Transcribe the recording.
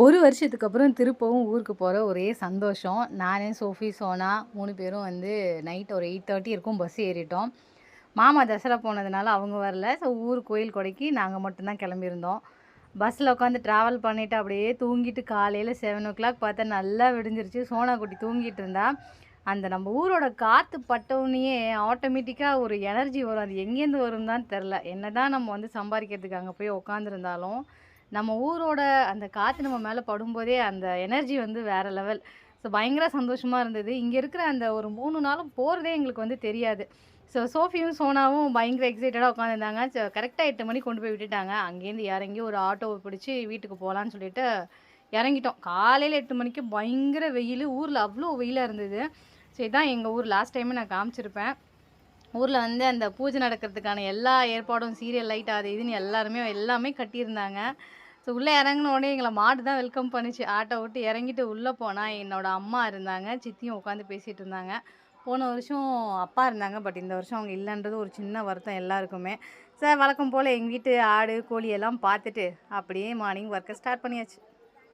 ஒரு வருஷத்துக்கு அப்புறம் திருப்பவும் ஊருக்கு போகிற ஒரே சந்தோஷம். நானே சோஃபி சோனா மூணு பேரும் வந்து நைட் ஒரு எயிட் தேர்ட்டி இருக்கும் பஸ் ஏறிட்டோம். மாமா தசரா போனதுனால அவங்க வரல. ஸோ ஊர் கோயில் கொடைக்கு நாங்கள் மட்டும்தான் கிளம்பியிருந்தோம். பஸ்ஸில் உட்காந்து ட்ராவல் பண்ணிவிட்டு அப்படியே தூங்கிட்டு காலையில் செவன் ஓ கிளாக் பார்த்தா நல்லா விடிஞ்சிருச்சு. சோனா குட்டி தூங்கிட்டு இருந்தா. அந்த நம்ம ஊரோட காற்று பட்டவுடனேயே ஆட்டோமேட்டிக்காக ஒரு எனர்ஜி வரும். அது எங்கேருந்து வரும் தான் தெரில. என்ன தான் நம்ம வந்து சம்பாதிக்கிறதுக்கு அங்கே போய் உட்காந்துருந்தாலும் நம்ம ஊரோட அந்த காற்று நம்ம மேலே படும்போதே அந்த எனர்ஜி வந்து வேறு லெவல் ஸோ பயங்கர சந்தோஷமாக இருந்தது. இங்கே இருக்கிற அந்த ஒரு மூணு நாளும் போகிறதே எங்களுக்கு வந்து தெரியாது. ஸோ சோஃபியும் சோனாவும் பயங்கர எக்ஸைட்டடாக உட்காந்துருந்தாங்க ஸோ கரெக்டாக எட்டு மணிக்கு கொண்டு போய் விட்டுட்டாங்க. அங்கேருந்து இறங்கி ஒரு ஆட்டோவை பிடிச்சி வீட்டுக்கு போகலான்னு சொல்லிட்டு இறங்கிட்டோம். காலையில் எட்டு மணிக்கு பயங்கர வெயில். ஊரில் அவ்வளோ வெயிலாக இருந்தது. ஸோ இதான் எங்கள் ஊர். லாஸ்ட் டைமே நான் காமிச்சிருப்பேன். ஊரில் வந்து அந்த பூஜை நடக்கிறதுக்கான எல்லா ஏற்பாடும் சீரியல் லைட் அது இதுன்னு எல்லாருமே எல்லாமே கட்டியிருந்தாங்க. ஸோ உள்ளே இறங்கின உடனே எங்களை மாடு தான் வெல்கம் பண்ணிச்சு. ஆட்டோ விட்டு இறங்கிட்டு உள்ளே போனால் என்னோட அம்மா இருந்தாங்க சித்தியும் உட்காந்து பேசிகிட்டு இருந்தாங்க. போன வருஷம் அப்பா இருந்தாங்க பட் இந்த வருஷம் அவங்க இல்லைன்றது ஒரு சின்ன வருத்தம் எல்லாருக்குமே. சார் வழக்கம் போல் எங்கள் வீட்டு ஆடு கோழி எல்லாம் பார்த்துட்டு அப்படியே மார்னிங் ஒர்க்கை ஸ்டார்ட் பண்ணியாச்சு.